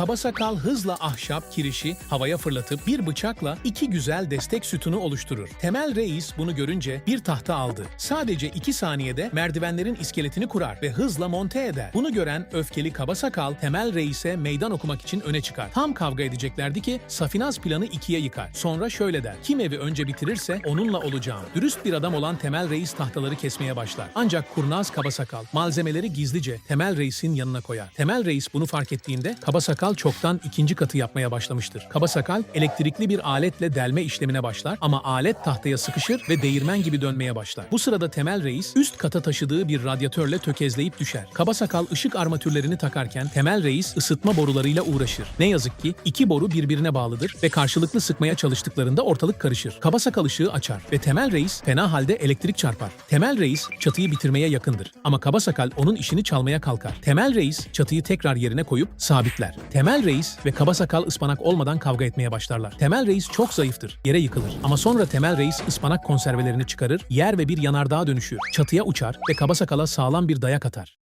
Kaba sakal hızla ahşap kirişi havaya fırlatıp bir bıçakla iki güzel destek sütunu oluşturur. Temel Reis bunu görünce bir tahta aldı. Sadece iki saniyede merdivenlerin iskeletini kurar ve hızla monte eder. Bunu gören öfkeli Kaba sakal Temel Reis'e meydan okumak için öne çıkar. Tam kavga edeceklerdi ki Safinaz planı ikiye yıkar. Sonra şöyle der. Kim evi önce bitirirse onunla olacağım. Dürüst bir adam olan Temel Reis tahtaları kesmeye başlar. Ancak kurnaz Kaba sakal malzemeleri gizlice Temel Reis'in yanına koyar. Temel Reis bunu fark ettiğinde Kaba sakal çoktan ikinci katı yapmaya başlamıştır. Kaba sakal elektrikli bir aletle delme işlemine başlar ama alet tahtaya sıkışır ve değirmen gibi dönmeye başlar. Bu sırada Temel Reis üst kata taşıdığı bir radyatörle tökezleyip düşer. Kaba sakal ışık armatürlerini takarken Temel Reis ısıtma borularıyla uğraşır. Ne yazık ki iki boru birbirine bağlıdır ve karşılıklı sıkmaya çalıştıklarında ortalık karışır. Kaba sakal ışığı açar ve Temel Reis fena halde elektrik çarpar. Temel Reis çatıyı bitirmeye yakındır ama Kaba sakal onun işini çalmaya kalkar. Temel Reis çatıyı tekrar yerine koyup sabitler. Temel Reis ve Kaba sakal ıspanak olmadan kavga etmeye başlarlar. Temel Reis çok zayıftır, yere yıkılır. Ama sonra Temel Reis ıspanak konservelerini çıkarır, yer ve bir yanardağa dönüşür. Çatıya uçar ve Kaba sakala sağlam bir dayak atar.